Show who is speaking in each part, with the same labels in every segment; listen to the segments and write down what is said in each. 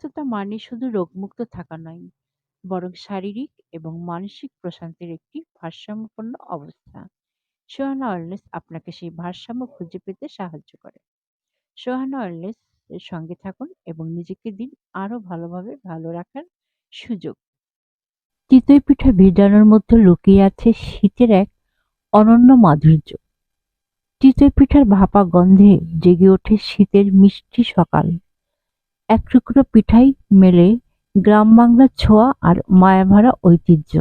Speaker 1: সুস্থতা মানে শুধু রোগমুক্ত থাকা নয়, বরং শারীরিক এবং মানসিক প্রশান্তির একটি ভারসাম্যপূর্ণ অবস্থা। সোহানা ওয়েলনেস আপনাকে সেই ভারসাম্য খুঁজে পেতে সাহায্য করে। সোহানা ওয়েলনেস এর সঙ্গে থাকুন এবং নিজেকে দিন আরও ভালোভাবে ভালো রাখার সুযোগ। চিতই পিঠা ভিজানোর মধ্যে লুকিয়ে আছে শীতের এক অনন্য মাধুর্য। চিতই পিঠার ভাপা গন্ধে জেগে ওঠে শীতের মিষ্টি সকাল। এক টুকরো পিঠাই মেলে গ্রাম বাংলার ছোঁয়া আর মায়াভরা ঐতিহ্য।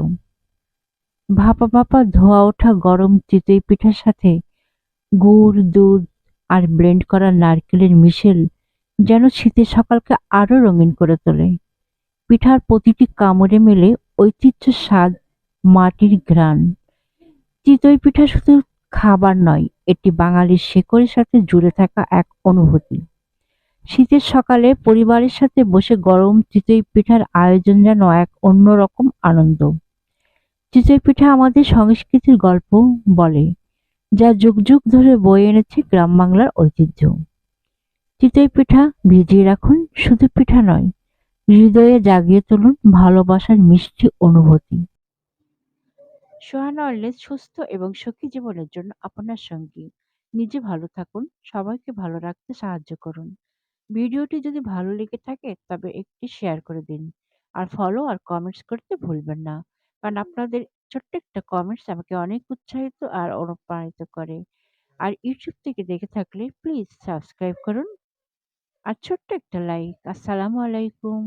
Speaker 1: ভাপা ভাপা ধোয়া ওঠা গরম চিতই পিঠার সাথে গুড়, দুধ আর ব্লেন্ড করা নারকেলের মিশেল যেন শীতের সকালকে আরও রঙিন করে তোলে। পিঠার প্রতিটি কামড়ে মেলে ঐতিহ্য স্বাদ, মাটির ঘ্রাণ। চিতই পিঠা শুধু খাবার নয়, এটি বাঙালির শেকড়ের সাথে জুড়ে থাকা এক অনুভূতি। শীতের সকালে পরিবারের সাথে বসে গরম চিতই পিঠার আয়োজন যেন এক অন্যরকম আনন্দ। চিতই পিঠা আমাদের সংস্কৃতির গল্প বলে, যা যুগ যুগ ধরে বয়ে এনেছে গ্রাম বাংলার ঐতিহ্য। চিতই পিঠা ভিজিয়ে রাখুন শুধু পিঠা নয়, হৃদয়ে জাগিয়ে তুলুন ভালোবাসার মিষ্টি অনুভূতি। সোহানা সুস্থ এবং সুখী জীবনের জন্য আপনার সঙ্গী। নিজে ভালো থাকুন, সবাইকে ভালো রাখতে সাহায্য করুন। ভিডিওটি যদি ভালো লেগে থাকে, তবে একটি শেয়ার করে দিন। আর ফলো আর কমেন্টস করতে ভুলবেন না। কারণ আপনাদের ছোট্ট একটা কমেন্টস আমাকে অনেক উৎসাহিত আর অনুপ্রাণিত করে। আর ইউটিউব থেকে দেখে থাকলে প্লিজ সাবস্ক্রাইব করুন। আর ছোট্ট একটা লাইক। আসসালামু আলাইকুম।